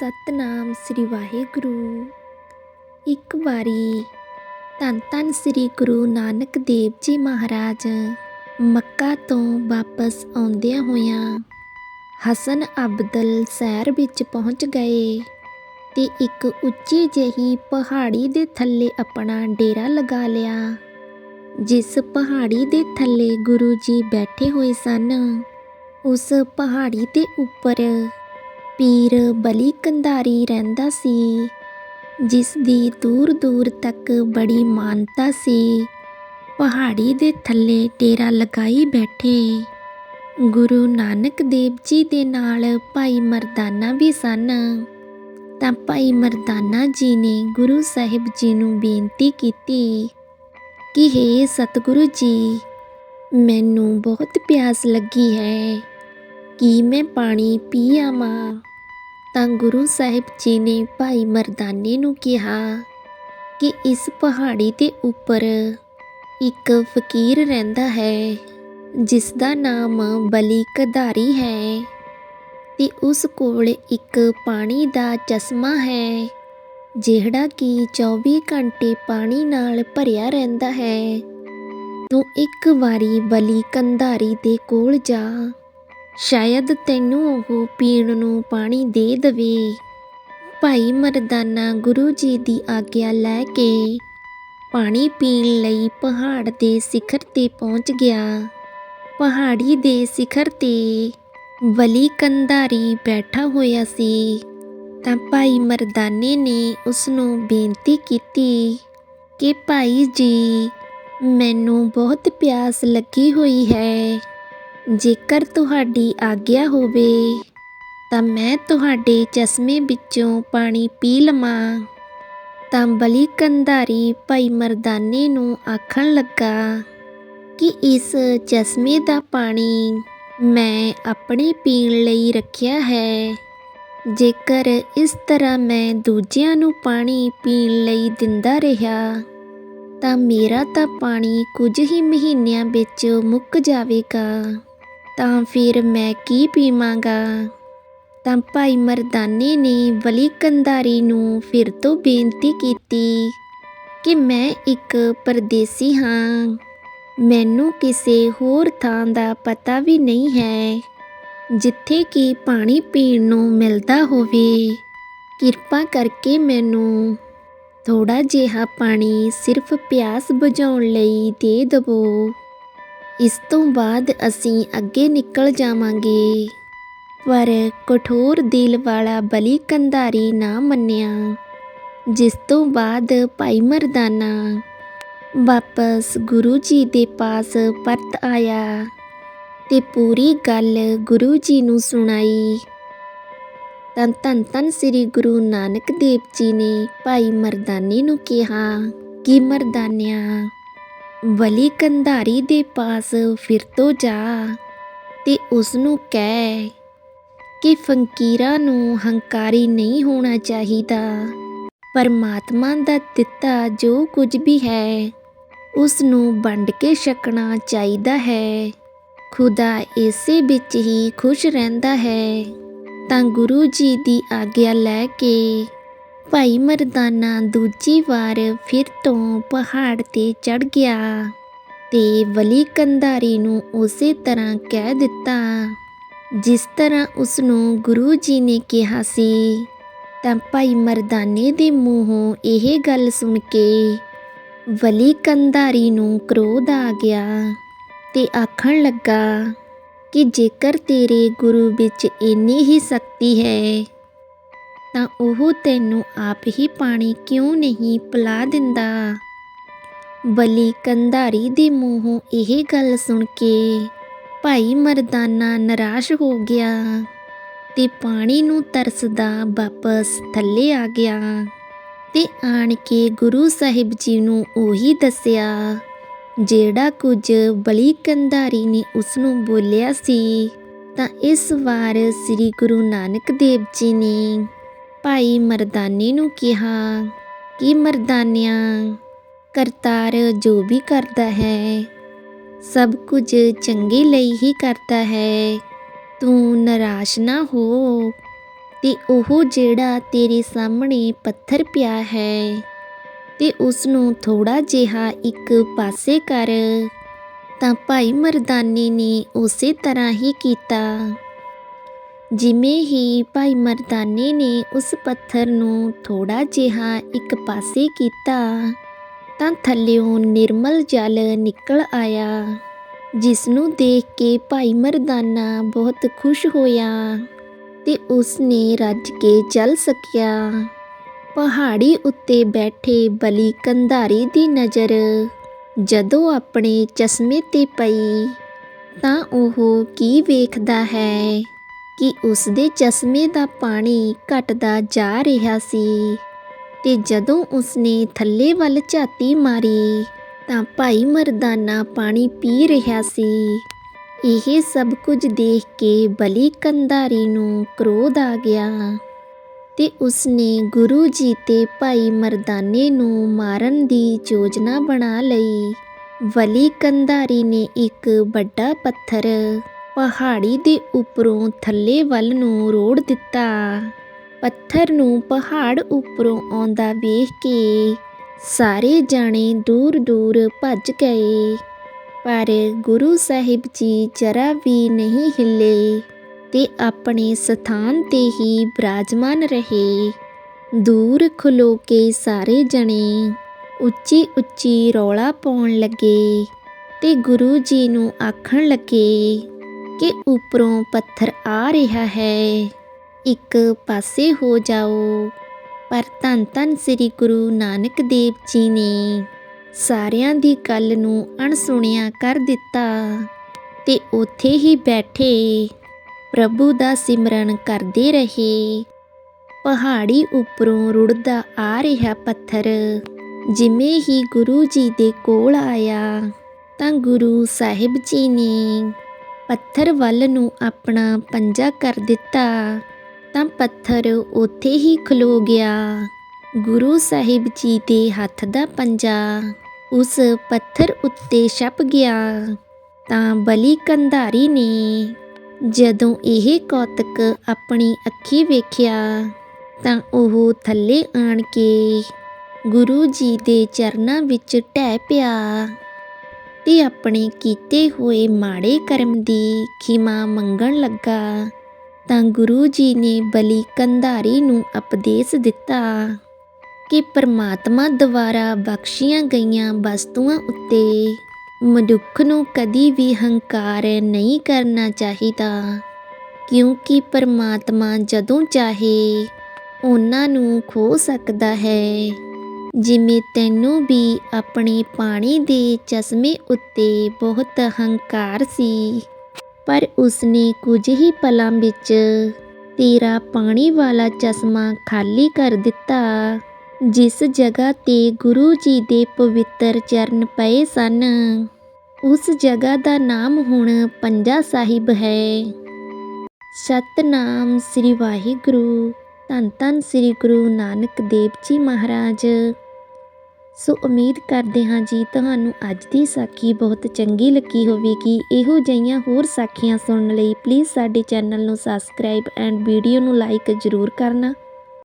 ਸਤਨਾਮ ਸ੍ਰੀ ਵਾਹਿਗੁਰੂ। ਇੱਕ ਵਾਰੀ ਧੰਨ ਧੰਨ ਸ੍ਰੀ ਗੁਰੂ ਨਾਨਕ ਦੇਵ ਜੀ ਮਹਾਰਾਜ ਮੱਕਾ ਤੋਂ ਵਾਪਸ ਆਉਂਦਿਆਂ ਹੋਇਆਂ ਹਸਨ ਅਬਦਲ ਸ਼ਹਿਰ ਵਿੱਚ ਪਹੁੰਚ ਗਏ ਤੇ ਇੱਕ ਉੱਚੀ ਜਿਹੀ ਪਹਾੜੀ ਦੇ ਥੱਲੇ ਆਪਣਾ ਡੇਰਾ ਲਗਾ ਲਿਆ। ਜਿਸ ਪਹਾੜੀ ਦੇ ਥੱਲੇ ਗੁਰੂ ਜੀ ਬੈਠੇ ਹੋਏ ਸਨ, ਉਸ ਪਹਾੜੀ ਦੇ ਉੱਪਰ ਪੀਰ ਬਲੀ ਕੰਧਾਰੀ ਰਹਿੰਦਾ ਸੀ ਜਿਸ ਦੀ ਦੂਰ ਦੂਰ ਤੱਕ ਬੜੀ ਮਾਨਤਾ ਸੀ। ਪਹਾੜੀ ਦੇ ਥੱਲੇ ਡੇਰਾ ਲਗਾਈ ਬੈਠੇ। ਗੁਰੂ ਨਾਨਕ ਦੇਵ ਜੀ ਦੇ ਨਾਲ ਭਾਈ ਮਰਦਾਨਾ ਵੀ ਸਨ। ਤਾਂ ਭਾਈ ਮਰਦਾਨਾ ਜੀ ਨੇ ਗੁਰੂ ਸਾਹਿਬ ਜੀ ਨੂੰ ਬੇਨਤੀ ਕੀਤੀ ਕਿ, ਹੇ ਸਤਿਗੁਰੂ ਜੀ, ਮੈਨੂੰ ਬਹੁਤ ਪਿਆਸ ਲੱਗੀ ਹੈ। ਕੀ ਮੈਂ ਪਾਣੀ ਪੀ ਆਵਾਂ? ਤਾਂ ਗੁਰੂ ਸਾਹਿਬ ਜੀ ਨੇ ਭਾਈ ਮਰਦਾਨੇ ਨੂੰ ਕਿਹਾ ਕਿ ਇਸ ਪਹਾੜੀ ਦੇ ਉੱਪਰ ਇੱਕ ਫਕੀਰ ਰਹਿੰਦਾ ਹੈ ਜਿਸ ਦਾ ਨਾਮ ਬਲੀ ਕਧਾਰੀ ਹੈ ਤੇ ਉਸ ਕੋਲ ਇੱਕ ਪਾਣੀ ਦਾ ਚਸ਼ਮਾ ਹੈ, ਜਿਹੜਾ ਕਿ 24 ਘੰਟੇ ਪਾਣੀ ਨਾਲ ਭਰਿਆ ਰਹਿੰਦਾ ਹੈ। ਤੂੰ ਇੱਕ ਵਾਰੀ ਬਲੀ ਕੰਧਾਰੀ ਦੇ ਕੋਲ ਜਾ ਸ਼ਾਇਦ ਤੈਨੂੰ ਉਹ ਪੀਣ ਨੂੰ ਪਾਣੀ ਦੇ ਦਵੇ। ਭਾਈ ਮਰਦਾਨਾ ਗੁਰੂ ਜੀ ਦੀ ਆਗਿਆ ਲੈ ਕੇ ਪਾਣੀ ਪੀਣ ਲਈ ਪਹਾੜ ਦੇ ਸਿਖਰ ਤੇ ਪਹੁੰਚ ਗਿਆ। ਪਹਾੜੀ ਦੇ ਸਿਖਰ ਤੇ ਵਲੀ ਕੰਧਾਰੀ ਬੈਠਾ ਹੋਇਆ ਸੀ। ਤਾਂ ਭਾਈ ਮਰਦਾਨੇ ਨੇ ਉਸ ਨੂੰ ਬੇਨਤੀ ਕੀਤੀ ਕਿ ਭਾਈ ਜੀ, ਮੈਨੂੰ ਬਹੁਤ ਪਿਆਸ ਲੱਗੀ ਹੋਈ ਹੈ। ਜੇਕਰ ਤੁਹਾਡੀ ਆਗਿਆ ਹੋਵੇ, ਤਾਂ ਮੈਂ ਤੁਹਾਡੇ ਚਸ਼ਮੇ ਵਿੱਚੋਂ ਪਾਣੀ ਪੀ ਲਵਾਂ। ਤਾਂ ਬਲੀ ਕੰਧਾਰੀ ਭਾਈ ਮਰਦਾਨੇ ਨੂੰ ਆਖਣ ਲੱਗਾ ਕਿ ਇਸ ਚਸ਼ਮੇ ਦਾ ਪਾਣੀ ਮੈਂ ਆਪਣੇ ਪੀਣ ਲਈ ਰੱਖਿਆ ਹੈ। ਜੇਕਰ ਇਸ ਤਰ੍ਹਾਂ ਮੈਂ ਦੂਜਿਆਂ ਨੂੰ ਪਾਣੀ ਪੀਣ ਲਈ ਦਿੰਦਾ ਰਿਹਾ, ਤਾਂ ਮੇਰਾ ਤਾਂ ਪਾਣੀ ਕੁਝ ਹੀ ਮਹੀਨਿਆਂ ਵਿੱਚ ਮੁੱਕ ਜਾਵੇਗਾ। ਤਾਂ ਫਿਰ ਮੈਂ ਕੀ ਪੀਵਾਂਗਾ? ਤਾਂ ਭਾਈ ਮਰਦਾਨੇ ਨੇ ਵਲੀ ਕੰਧਾਰੀ ਨੂੰ ਫਿਰ ਤੋਂ ਬੇਨਤੀ ਕੀਤੀ ਕਿ ਮੈਂ ਇੱਕ ਪਰਦੇਸੀ ਹਾਂ। ਮੈਨੂੰ ਕਿਸੇ ਹੋਰ ਥਾਂ ਦਾ ਪਤਾ ਵੀ ਨਹੀਂ ਹੈ, ਜਿੱਥੇ ਕਿ ਪਾਣੀ ਪੀਣ ਨੂੰ ਮਿਲਦਾ ਹੋਵੇ। ਕਿਰਪਾ ਕਰਕੇ ਮੈਨੂੰ ਥੋੜਾ ਜਿਹਾ ਪਾਣੀ ਸਿਰਫ ਪਿਆਸ ਬੁਝਾਉਣ ਲਈ ਦੇ ਦਵੋ। ਇਸ ਤੋਂ ਬਾਅਦ ਅਸੀਂ ਅੱਗੇ ਨਿਕਲ ਜਾਵਾਂਗੇ। ਪਰ ਕਠੋਰ ਦਿਲ ਵਾਲਾ ਬਲੀ ਕੰਧਾਰੀ ਨਾ ਮੰਨਿਆ। ਜਿਸ ਤੋਂ ਬਾਅਦ ਭਾਈ ਮਰਦਾਨਾ ਵਾਪਸ ਗੁਰੂ ਜੀ ਦੇ ਪਾਸ ਪਰਤ ਆਇਆ ਤੇ ਪੂਰੀ ਗੱਲ ਗੁਰੂ ਜੀ ਨੂੰ ਸੁਣਾਈ। ਤਾਂ ਧੰਨ ਧੰਨ ਸ੍ਰੀ ਗੁਰੂ ਨਾਨਕ ਦੇਵ ਜੀ ਨੇ ਭਾਈ ਮਰਦਾਨੇ ਨੂੰ ਕਿਹਾ ਕਿ ਮਰਦਾਨਿਆ ਵਲੀ ਕੰਧਾਰੀ ਦੇ ਪਾਸ ਫਿਰ ਤੋਂ ਜਾ ਤੇ ਉਸ ਨੂੰ ਕਹਿ ਕਿ ਫਕੀਰਾਂ ਨੂੰ ਹੰਕਾਰੀ ਨਹੀਂ ਹੋਣਾ ਚਾਹੀਦਾ। ਪਰਮਾਤਮਾ ਦਾ ਦਿੱਤਾ ਜੋ ਕੁਝ ਵੀ ਹੈ ਉਸ ਨੂੰ ਵੰਡ ਕੇ ਛਕਣਾ ਚਾਹੀਦਾ ਹੈ। ਖੁਦਾ ਇਸੇ ਵਿੱਚ ਹੀ ਖੁਸ਼ ਰਹਿੰਦਾ ਹੈ। ਤਾਂ ਗੁਰੂ ਜੀ ਦੀ ਆਗਿਆ ਲੈ ਕੇ ਭਾਈ ਮਰਦਾਨਾ ਦੂਜੀ ਵਾਰ ਫਿਰ ਤੋਂ ਪਹਾੜ ਤੇ ਚੜ ਗਿਆ ਤੇ ਵਲੀ ਕੰਧਾਰੀ ਨੂੰ ਉਸੇ ਤਰ੍ਹਾਂ ਕਹਿ ਦਿੱਤਾ, ਜਿਸ ਤਰ੍ਹਾਂ ਉਸ ਨੂੰ ਗੁਰੂ ਜੀ ਨੇ ਕਿਹਾ ਸੀ, ਤਾਂ ਭਾਈ ਮਰਦਾਨੇ ਦੇ ਮੂੰਹੋਂ ਇਹ ਗੱਲ ਸੁਣ ਕੇ ਵਲੀ ਕੰਧਾਰੀ ਨੂੰ ਕ੍ਰੋਧ ਆ ਗਿਆ ਤੇ ਆਖਣ ਲੱਗਾ, ਕਿ ਜੇਕਰ ਤੇਰੇ ਗੁਰੂ ਵਿੱਚ ਇੰਨੀ ਹੀ ਸ਼ਕਤੀ ਹੈ ਤਾਂ ਉਹ ਤੈਨੂੰ ਆਪ ਹੀ ਪਾਣੀ ਕਿਉਂ ਨਹੀਂ ਪਿਲਾ ਦਿੰਦਾ? ਬਲੀ ਕੰਧਾਰੀ ਦੇ ਮੂੰਹੋਂ ਇਹ ਗੱਲ ਸੁਣ ਕੇ ਭਾਈ ਮਰਦਾਨਾ ਨਿਰਾਸ਼ ਹੋ ਗਿਆ ਤੇ ਪਾਣੀ ਨੂੰ ਤਰਸਦਾ ਵਾਪਸ ਥੱਲੇ ਆ ਗਿਆ ਤੇ ਆਣ ਕੇ ਗੁਰੂ ਸਾਹਿਬ ਜੀ ਨੂੰ ਉਹੀ ਦੱਸਿਆ, ਜਿਹੜਾ ਕੁਝ ਬਲੀ ਕੰਧਾਰੀ ਨੇ ਉਸ ਨੂੰ ਬੋਲਿਆ ਸੀ, ਤਾਂ ਇਸ ਵਾਰ ਸ੍ਰੀ ਗੁਰੂ ਨਾਨਕ ਦੇਵ ਜੀ ਨੇ ਭਾਈ ਮਰਦਾਨੇ ਨੂੰ ਕਿਹਾ, ਕਿ ਮਰਦਾਨਿਆ, ਕਰਤਾਰ ਜੋ ਵੀ ਕਰਦਾ ਹੈ, ਸਭ ਕੁਝ ਚੰਗੇ ਲਈ ਹੀ ਕਰਦਾ ਹੈ। ਤੂੰ ਨਿਰਾਸ਼ ਨਾ ਹੋ ਤੇ ਉਹ ਜਿਹੜਾ ਤੇਰੇ ਸਾਹਮਣੇ ਪੱਥਰ ਪਿਆ ਹੈ ਤੇ ਉਸ ਨੂੰ ਥੋੜਾ ਜਿਹਾ ਇੱਕ ਪਾਸੇ ਕਰ, ਤਾਂ ਭਾਈ ਮਰਦਾਨੇ ਨੇ ਉਸੇ ਤਰ੍ਹਾਂ ਹੀ ਕੀਤਾ। ਜਿਵੇਂ ਹੀ ਭਾਈ ਮਰਦਾਨੇ ਨੇ ਉਸ ਪੱਥਰ ਨੂੰ ਥੋੜਾ ਜਿਹਾ ਇੱਕ ਪਾਸੇ ਕੀਤਾ, ਤਾਂ ਥੱਲਿਓਂ ਨਿਰਮਲ ਜਲ ਨਿਕਲ ਆਇਆ ਜਿਸ ਨੂੰ ਦੇਖ ਕੇ ਭਾਈ ਮਰਦਾਨਾ ਬਹੁਤ ਖੁਸ਼ ਹੋਇਆ ਤੇ ਉਸ ਨੇ ਰੱਜ ਕੇ ਚੱਲ ਸਕਿਆ। ਪਹਾੜੀ ਉੱਤੇ ਬੈਠੇ ਬਲੀ ਕੰਧਾਰੀ ਦੀ ਨਜ਼ਰ ਜਦੋਂ ਆਪਣੇ ਚਸ਼ਮੇ ਤੇ ਪਈ, ਤਾਂ ਉਹ ਕੀ ਵੇਖਦਾ ਹੈ? ਕਿ ਉਸ ਦੇ ਚਸ਼ਮੇ ਦਾ ਪਾਣੀ ਘਟਦਾ ਜਾ ਰਿਹਾ ਸੀ ਤੇ ਜਦੋਂ ਉਸਨੇ ਥੱਲੇ ਵੱਲ ਝਾਤੀ ਮਾਰੀ ਤਾਂ ਭਾਈ ਮਰਦਾਨਾ ਪਾਣੀ ਪੀ ਰਿਹਾ ਸੀ। ਇਹ ਸਭ ਕੁਝ ਦੇਖ ਕੇ ਬਲੀ ਕੰਧਾਰੀ ਨੂੰ ਕ੍ਰੋਧ ਆ ਗਿਆ ਤੇ ਉਸਨੇ ਗੁਰੂ ਜੀ ਤੇ ਭਾਈ ਮਰਦਾਨੇ ਨੂੰ ਮਾਰਨ ਦੀ ਯੋਜਨਾ ਬਣਾ ਲਈ। ਬਲੀ ਕੰਧਾਰੀ ਨੇ ਇੱਕ ਵੱਡਾ ਪੱਥਰ ਪਹਾੜੀ ਦੇ ਉੱਪਰੋਂ ਥੱਲੇ ਵੱਲ ਨੂੰ ਰੋੜ ਦਿੱਤਾ। ਪੱਥਰ ਨੂੰ ਪਹਾੜ ਉੱਪਰੋਂ ਆਉਂਦਾ ਵੇਖ ਕੇ ਸਾਰੇ ਜਾਣੇ ਦੂਰ ਦੂਰ ਭੱਜ ਗਏ। ਪਰ ਗੁਰੂ ਸਾਹਿਬ ਜੀ ਜਰਾ ਵੀ ਨਹੀਂ ਹਿੱਲੇ ਤੇ ਆਪਣੇ ਸਥਾਨ ਤੇ ਹੀ ਬਰਾਜਮਾਨ ਰਹੇ। ਦੂਰ ਖਲੋ ਕੇ ਸਾਰੇ ਜਣੇ ਉੱਚੀ ਉੱਚੀ ਰੌਲਾ ਪਾਉਣ ਲੱਗੇ ਤੇ ਗੁਰੂ ਜੀ ਨੂੰ ਆਖਣ ਲੱਗੇ ਕਿ ਉੱਪਰੋਂ ਪੱਥਰ ਆ ਰਿਹਾ ਹੈ। ਇੱਕ ਪਾਸੇ ਹੋ ਜਾਓ। ਪਰ ਧੰਨ ਧੰਨ ਸ੍ਰੀ ਗੁਰੂ ਨਾਨਕ ਦੇਵ ਜੀ ਨੇ ਸਾਰਿਆਂ ਦੀ ਗੱਲ ਨੂੰ ਅਣਸੁਣਿਆ ਕਰ ਦਿੱਤਾ ਤੇ ਉੱਥੇ ਹੀ ਬੈਠੇ ਪ੍ਰਭੂ ਦਾ ਸਿਮਰਨ ਕਰਦੇ ਰਹੇ। ਪਹਾੜੀ ਉੱਪਰੋਂ ਰੁੜਦਾ ਆ ਰਿਹਾ ਪੱਥਰ। ਜਿਵੇਂ ਹੀ ਗੁਰੂ ਜੀ ਦੇ ਕੋਲ ਆਇਆ ਤਾਂ ਗੁਰੂ ਸਾਹਿਬ ਜੀ ਨੇ ਪੱਥਰ ਵੱਲ ਨੂੰ ਆਪਣਾ ਪੰਜਾ ਕਰ ਦਿੱਤਾ, ਤਾਂ ਪੱਥਰ ਉੱਥੇ ਹੀ ਖਲੋ ਗਿਆ। ਗੁਰੂ ਸਾਹਿਬ ਜੀ ਦੇ ਹੱਥ ਦਾ ਪੰਜਾ ਉਸ ਪੱਥਰ ਉੱਤੇ ਛਪ ਗਿਆ। ਤਾਂ ਬਲੀ ਕੰਧਾਰੀ ਨੇ ਜਦੋਂ ਇਹ ਕੌਤਕ ਆਪਣੀ ਅੱਖੀ ਵੇਖਿਆ, ਤਾਂ ਉਹ ਥੱਲੇ ਆਣ ਕੇ ਗੁਰੂ ਜੀ ਦੇ ਚਰਨਾਂ ਵਿੱਚ ਢਹਿ ਪਿਆ। ਤੇ ਆਪਣੇ ਕੀਤੇ ਹੋਏ ਮਾੜੇ ਕਰਮ ਦੀ ਖਿਮਾ ਮੰਗਣ ਲੱਗਾ, ਤਾਂ ਗੁਰੂ ਜੀ ਨੇ ਬਲੀ ਕੰਧਾਰੀ ਨੂੰ ਉਪਦੇਸ਼ ਦਿੱਤਾ ਕਿ ਪਰਮਾਤਮਾ ਦੁਆਰਾ ਬਖਸ਼ੀਆਂ ਗਈਆਂ ਵਸਤੂਆਂ ਉੱਤੇ ਮਨੁੱਖ ਨੂੰ ਕਦੀ ਵੀ ਹੰਕਾਰ ਨਹੀਂ ਕਰਨਾ ਚਾਹੀਦਾ, ਕਿਉਂਕਿ ਪਰਮਾਤਮਾ ਜਦੋਂ ਚਾਹੇ, ਉਹਨਾਂ ਨੂੰ ਖੋ ਸਕਦਾ ਹੈ। ਜਿਵੇਂ ਤੈਨੂੰ ਵੀ ਆਪਣੇ ਪਾਣੀ ਦੇ ਚਸ਼ਮੇ ਉੱਤੇ ਬਹੁਤ ਹੰਕਾਰ ਸੀ, ਪਰ ਉਸਨੇ ਕੁਝ ਹੀ ਪਲਾਂ ਵਿੱਚ ਤੇਰਾ ਪਾਣੀ ਵਾਲਾ ਚਸ਼ਮਾ ਖਾਲੀ ਕਰ ਦਿੱਤਾ। ਜਿਸ ਜਗ੍ਹਾ ਤੇ ਗੁਰੂ ਜੀ ਦੇ ਪਵਿੱਤਰ ਚਰਨ ਪਏ ਸਨ, ਉਸ ਜਗ੍ਹਾ ਦਾ ਨਾਮ ਹੁਣ ਪੰਜਾ ਸਾਹਿਬ ਹੈ। ਸਤਨਾਮ ਸ੍ਰੀ ਵਾਹਿਗੁਰੂ। ਧੰਨ ਧੰਨ ਸ੍ਰੀ ਗੁਰੂ ਨਾਨਕ ਦੇਵ ਜੀ ਮਹਾਰਾਜ। ਸੋ ਉਮੀਦ ਕਰਦੇ ਹਾਂ ਜੀ ਤੁਹਾਨੂੰ ਅੱਜ ਦੀ ਸਾਖੀ ਬਹੁਤ ਚੰਗੀ ਲੱਗੀ ਹੋਵੇਗੀ। ਇਹੋ ਜਿਹੀਆਂ ਹੋਰ ਸਾਖੀਆਂ ਸੁਣਨ ਲਈ ਪਲੀਜ਼ ਸਾਡੇ ਚੈਨਲ ਨੂੰ ਸਬਸਕ੍ਰਾਈਬ ਐਂਡ ਵੀਡੀਓ ਨੂੰ ਲਾਈਕ ਜ਼ਰੂਰ ਕਰਨਾ।